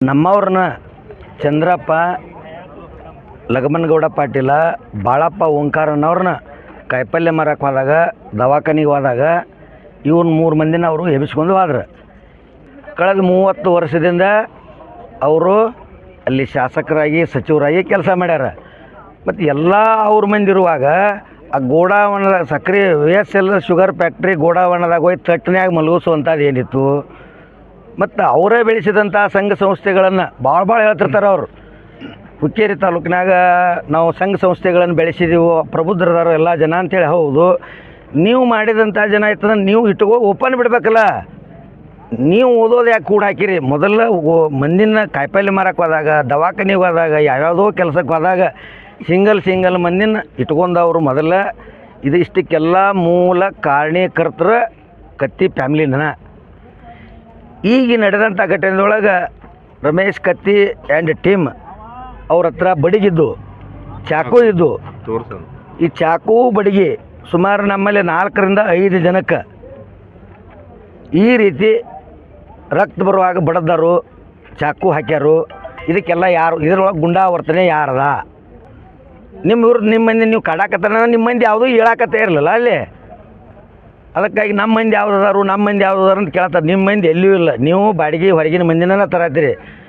ನಮ್ಮವ್ರನ್ನ ಚಂದ್ರಪ್ಪ, ಲಗಮನಗೌಡ ಪಾಟೀಲ, ಬಾಳಪ್ಪ ಓಂಕಾರನವ್ರನ್ನ ಕಾಯಿಪಲ್ಯ ಮಾರಕ್ಕೆ ಹೋದಾಗ, ದವಾಖಾನಿಗೆ ಹೋದಾಗ ಇವ್ನ ಮೂರು ಮಂದಿನ ಅವರು ಎಬ್ಬಿಸ್ಕೊಂಡು ಹೋದ್ರು. ಕಳೆದ ಮೂವತ್ತು ವರ್ಷದಿಂದ ಅವರು ಅಲ್ಲಿ ಶಾಸಕರಾಗಿ, ಸಚಿವರಾಗಿ ಕೆಲಸ ಮಾಡ್ಯಾರ. ಮತ್ತು ಎಲ್ಲ ಅವ್ರ ಮಂದಿ ಇರುವಾಗ ಆ ಗೋಡಾವಣದ ಸಕ್ಕರೆ ವಿ ಎಸ್ ಶುಗರ್ ಫ್ಯಾಕ್ಟ್ರಿ ಗೋಡಾವಣದಾಗ ಹೋಗಿ ತಟ್ಟನ್ಯಾಗ ಮಲಗಿಸುವಂಥದ್ದು ಏನಿತ್ತು? ಮತ್ತು ಅವರೇ ಬೆಳೆಸಿದಂಥ ಸಂಘ ಸಂಸ್ಥೆಗಳನ್ನು ಭಾಳ ಭಾಳ ಹೇಳ್ತಿರ್ತಾರೆ ಅವರು. ಹುಕ್ಕೇರಿ ತಾಲೂಕಿನಾಗ ನಾವು ಸಂಘ ಸಂಸ್ಥೆಗಳನ್ನು ಬೆಳೆಸಿದೆವು, ಪ್ರಬುದ್ಧರದಾರ ಎಲ್ಲ ಜನ ಅಂತೇಳಿ ಹೌದು. ನೀವು ಮಾಡಿದಂಥ ಜನ ಆಯ್ತಂದ್ರೆ ನೀವು ಇಟ್ಕೋ ಓಪನ್ ಬಿಡ್ಬೇಕಲ್ಲ. ನೀವು ಓದೋದು ಯಾಕೆ ಕೂಡ ಹಾಕಿರಿ? ಮೊದಲ ಮಂದಿನ ಕಾಯಿಪಲ್ಲೆ ಮಾರಕ್ಕೆ ಹೋದಾಗ, ದವಾಖಾನಿಗೆ ಹೋದಾಗ, ಯಾವ್ಯಾವುದೋ ಕೆಲಸಕ್ಕೆ ಹೋದಾಗ ಸಿಂಗಲ್ ಸಿಂಗಲ್ ಮಂದಿನ ಇಟ್ಕೊಂಡವರು ಮೊದಲ. ಇದು ಇಷ್ಟಕ್ಕೆಲ್ಲ ಮೂಲ ಕಾರಣೀಕರ್ತರ ಕತ್ತಿ ಫ್ಯಾಮ್ಲಿನ. ಈಗ ನಡೆದಂಥ ಘಟನೆದೊಳಗೆ ರಮೇಶ್ ಕತ್ತಿ ಆ್ಯಂಡ್ ಟೀಮ್ ಅವ್ರ ಹತ್ರ ಬಡಿಗಿದ್ದು ಚಾಕು ಇದ್ದು. ಈ ಚಾಕು ಬಡಿಗೆ ಸುಮಾರು ನಮ್ಮಲ್ಲಿ ನಾಲ್ಕರಿಂದ ಐದು ಜನಕ್ಕೆ ಈ ರೀತಿ ರಕ್ತ ಬರುವಾಗ ಬಡದರು ಚಾಕು ಹಾಕ್ಯಾರು. ಇದಕ್ಕೆಲ್ಲ ಯಾರು ಇದರೊಳಗೆ ಗುಂಡಾವರ್ತನೆ ಯಾರದ? ನಿಮ್ಮ ಇವ್ರದ್ದು ನಿಮ್ಮ ಮಂದಿ ನೀವು ಕಾಡಾಕತ್ತಾರ ನಿಮ್ಮ ಮಂದಿ ಯಾವುದೂ ಹೇಳಾಕತ್ತೇ ಇರಲಿಲ್ಲ ಅಲ್ಲಿ. ಅದಕ್ಕಾಗಿ ನಮ್ಮ ಮಂದಿ ಯಾವ್ದು ಅದಾರು ನಮ್ಮ ಮಂದಿ ಯಾವ್ದು ಅದಾರು ಅಂತ ಕೇಳ್ತಾರೆ. ನಿಮ್ಮ ಮಂದಿ ಎಲ್ಲೂ ಇಲ್ಲ. ನೀವು ಬಾಡಿಗೆ ಹೊರಗಿನ ಮಂದಿನ ತರತ್ತೀರಿ